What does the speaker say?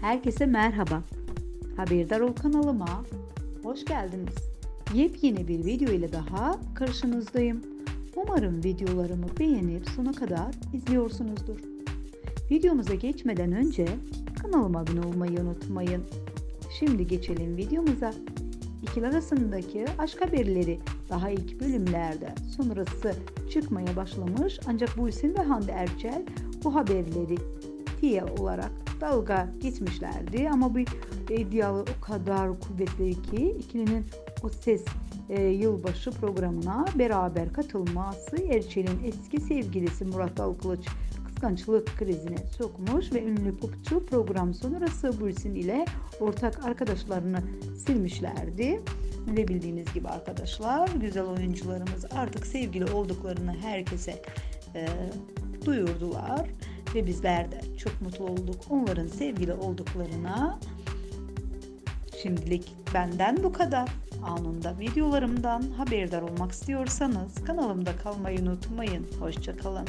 Herkese merhaba. Haberdar ol kanalıma hoş geldiniz. Yepyeni bir video ile daha karşınızdayım. Umarım videolarımı beğenip sona kadar izliyorsunuzdur. Videomuza geçmeden önce kanalıma abone olmayı unutmayın. Şimdi geçelim videomuza. İkili arasındaki aşk haberleri daha ilk bölümlerde sonrası çıkmaya başlamış ancak bu isim ve Hande Erçel bu haberleri diye olarak dalga geçmişlerdi ama bu iddialı o kadar kuvvetli ki ikilinin o ses e, yılbaşı programına beraber katılması Erçel'in eski sevgilisi Murat Dalkılıç kıskançlık krizine sokmuş ve ünlü popçu program sonrası bu isim ile ortak arkadaşlarını silmişlerdi. Ve bildiğiniz gibi arkadaşlar güzel oyuncularımız artık sevgili olduklarını herkese e, duyurdular ve bizler de çok mutlu olduk onların sevgili olduklarına. Şimdilik benden bu kadar. Anında videolarımdan haberdar olmak istiyorsanız kanalımda kalmayı unutmayın. Hoşçakalın.